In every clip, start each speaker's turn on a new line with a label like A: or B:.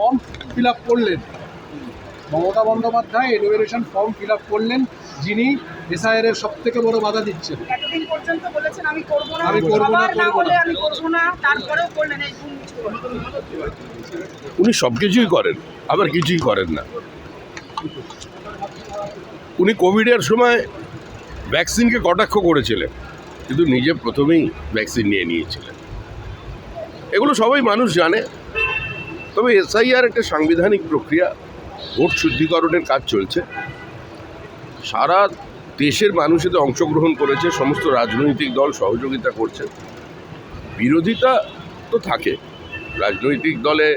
A: Form fill up করলেন। Mamata Bandyopadhyay enumeration form fill up করলেন যিনি এসআইআর এর সব থেকে বড় বাধা দিচ্ছেন।
B: এতদিন পর্যন্ত বলেছেন আমি করব না
A: আমি করব না,
B: সবার না
A: করব
B: হলে
A: না।
B: আমি করব না। তারপরেও করলেন এই
C: উনি সব কিছুই করেন আবার কিছুই করেন না। উনি কোভিডের সময় ভ্যাকসিনকে কটাক্ষ করেছিলেন কিন্তু নিজে প্রথমেই ভ্যাকসিন নিয়ে নিয়েছিলেন। এগুলো সবাই মানুষ জানে। তবে এসআইআর একটা সাংবিধানিক প্রক্রিয়া, ভোট শুদ্ধিকরণের কাজ চলছে। সারা দেশের মানুষ এতে অংশগ্রহণ করেছে, সমস্ত রাজনৈতিক দল সহযোগিতা করছে। বিরোধিতা তো থাকে। রাজনৈতিক দলে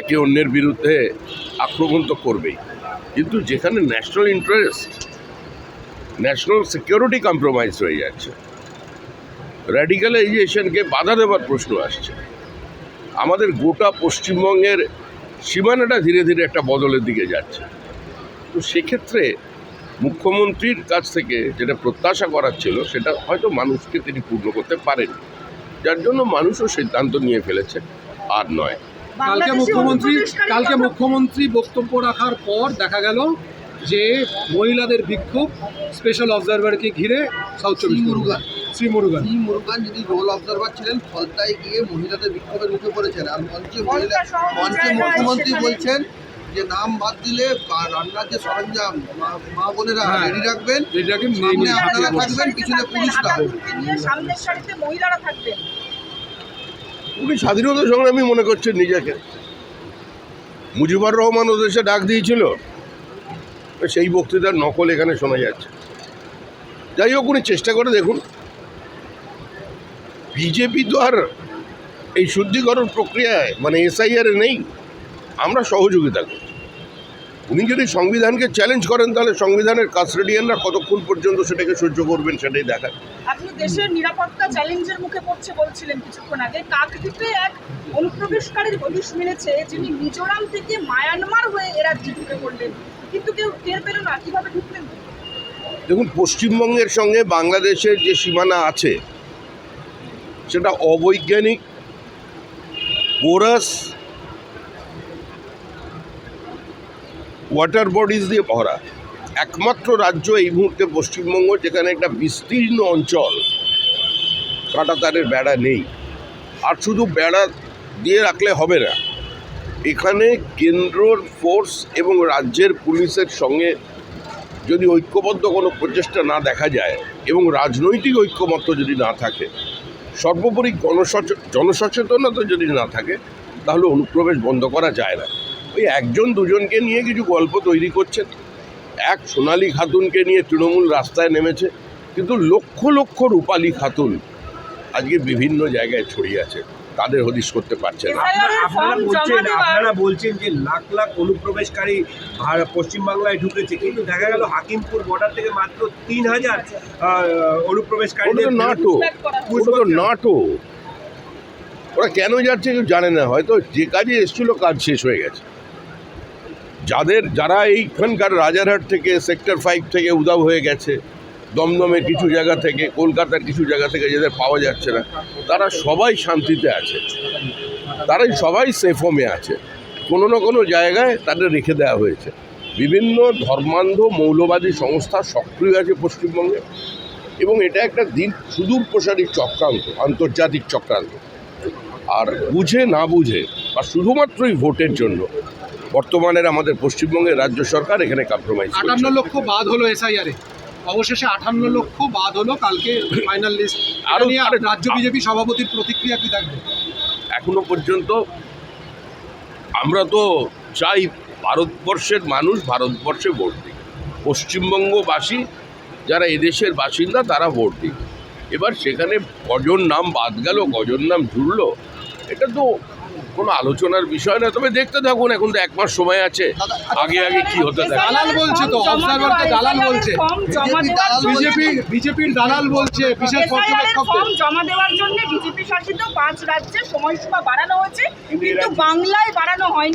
C: একে অন্যের বিরুদ্ধে আক্রমণ তো করবেই। কিন্তু যেখানে national interest national security compromise হয়ে যাচ্ছে র্যাডিক্যালাইজেশনকে বাধা দেওয়ার প্রশ্ন আসছে। আমাদের গোটা পশ্চিমবঙ্গের সীমানাটা ধীরে ধীরে একটা বদলের দিকে যাচ্ছে। তো সেক্ষেত্রে মুখ্যমন্ত্রীর কাছ থেকে যেটা প্রত্যাশা করার ছিল সেটা হয়তো মানুষকে তিনি পূর্ণ করতে পারেন যার জন্য মানুষও সিদ্ধান্ত নিয়ে ফেলেছে আর নয়।
A: কালকে মুখ্যমন্ত্রী কালকে মুখ্যমন্ত্রী বক্তব্য রাখার পর দেখা গেল যে মহিলাদের বিক্ষোভ স্পেশাল অবজারভারকে ঘিরে সাউথ চব্বিশ পরগনা
D: মুরুগান।
A: শ্রী মুরুগান।
D: শ্রী মুরুগান যিনি রোল অবজারভার ছিলেন ফলতায় গিয়ে মহিলাদের বিক্ষোভের মুখে পড়েছেন। আর মঞ্চে মহিলা মঞ্চে মুখ্যমন্ত্রী বলছেন যে নাম বাদ দিলে বা রান্নার যে সরঞ্জাম মা- মা বোনেরা
A: হ্যাঁ।
D: রেডি রাখবেন।
A: এটাকে
D: সামনে আপনারা থাকবেন, পিছনে পুলিশরা।
B: সামনের সারিতে মহিলারা থাকবেন।
C: উনি স্বাধীনতা সংগ্রামী মনে করছেন নিজেকে। মুজিবুর রহমান ও দেশে ডাক দিয়েছিল। সেই বক্তৃতার নকল এখানে শোনা যাচ্ছে। যাই হোক, উনি চেষ্টা করে দেখুন। বিজেপি তো আর এই শুদ্ধিকরণ প্রক্রিয়ায় মানে এসআইআর নেই। আমরা সহযোগিতা করছি। উনি যদি সংবিধানকে চ্যালেঞ্জ করেন তাহলে সংবিধানের কাস্টেডিয়ানরা কতক্ষণ পর্যন্ত সেটাকে সহ্য করবেন সেটাই দেখার।
B: আপনি দেশের নিরাপত্তা চ্যালেঞ্জের মুখে পড়ছে বলছিলেন কিছুক্ষণ আগে। কাকদ্বীপে এক অনুপ্রবেশকারীর হদিশ মিলেছে যিনি মিজোরাম থেকে মায়ানমার হয়ে এরা ঢুকে পড়লেন। কিন্তু কেউ টের পেল না কীভাবে ঢুকলেন?
C: দেখুন পশ্চিমবঙ্গের সঙ্গে বাংলাদেশের যে সীমানা আছে সেটা অবৈজ্ঞানিক পোরাস ওয়াটার বডিজ দিয়ে ভরা। একমাত্র রাজ্য এই মুহূর্তে পশ্চিমবঙ্গ, যেখানে একটা বিস্তীর্ণ অঞ্চল, কাঁটাতারের বেড়া নেই। আর শুধু বেড়া দিয়ে রাখলে হবে না, এখানে কেন্দ্রর ফোর্স এবং রাজ্যের পুলিশের সঙ্গে যদি ঐক্যবদ্ধ কোনো প্রচেষ্টা না দেখা যায় এবং রাজনৈতিক ঐক্যমত্য যদি না থাকে, সর্বোপরি গণসচ, জনসচেতনতা যদি না থাকে, তাহলে অনুপ্রবেশ বন্ধ করা যায় না। ওই একজন দুজনকে নিয়ে কিছু গল্প তৈরি করছেন। এক সোনালী খাতুনকে নিয়ে তৃণমূল রাস্তায় নেমেছে কিন্তু লক্ষ লক্ষ রূপালী খাতুন আজকে বিভিন্ন জায়গায় ছড়িয়ে আছে। তাদের হদিশ করতে পারছে না।
E: আপনারা বলছেন আপনারা বলছেন যে লাখ লাখ অনুপ্রবেশকারী পশ্চিমবাংলায় ঢুকেছে কিন্তু দেখা গেল হাকিমপুর বর্ডার থেকে মাত্র তিন হাজার অনুপ্রবেশকারী
C: নাটো। ওটা নাটো। ওরা কেন যাচ্ছে কেউ জানে না হয়তো যে কাজে এসেছিল কাজ শেষ হয়ে গেছে। যাদের, যারা এইখানকার রাজারহাট থেকে, সেক্টর ফাইভ থেকে উদাও হয়ে গেছে, দমদমের কিছু জায়গা থেকে, কলকাতার কিছু জায়গা থেকে যাদের পাওয়া যাচ্ছে না, তারা সবাই শান্তিতে আছে। তারাই সবাই সেফ হোমে আছে। কোনো না কোনো জায়গায় তাদের রেখে দেওয়া হয়েছে। বিভিন্ন ধর্মান্ধ মৌলবাদী সংস্থা সক্রিয় আছে পশ্চিমবঙ্গে, এবং এটা একটা দিন, সুদূর প্রসারী চক্রান্ত, আন্তর্জাতিক চক্রান্ত। আর বুঝে না বুঝে, বা শুধুমাত্রই ভোটের জন্য বর্তমানের আমাদের পশ্চিমবঙ্গের রাজ্য সরকার এখানে কম্প্রোমাইজ
A: আটান্ন লক্ষ বাদ হলো এসআইআর এ। অবশেষে আটান্ন লক্ষ বাদ হলো কালকে ফাইনাল লিস্ট
C: আরো-
A: আরও নিয়ে
C: আরে-
A: রাজ্য বিজেপি সভাপতির প্রতিক্রিয়া কি থাকবে?
C: এখনও পর্যন্ত আমরা তো চাই ভারতবর্ষের মানুষ ভারতবর্ষে ভোট দিক। পশ্চিমবঙ্গবাসী যারা এদেশের বাসিন্দা তারা ভোট দিক। এবার সেখানে কজন নাম বাদ গেল কজন নাম জুড়লো। এটা তো কোনো আলোচনার বিষয় না তবে দেখতে থাকুন এখন তো এক মাস সময় আছে। আগে আগে কি হতে থাকে
A: দালাল বলছে তো,
B: ফর্ম জমা
A: observer কে
B: দেওয়া,
A: দালাল বলছে। বিজেপি বিজেপির দালাল বলছে বিশেষ
B: ফর্ম জমা দেওয়ার জন্য বিজেপি শাসিত পাঁচ রাজ্যে সময়সীমা বাড়ানো হয়েছে কিন্তু বাংলায় বাড়ানো হয়নি।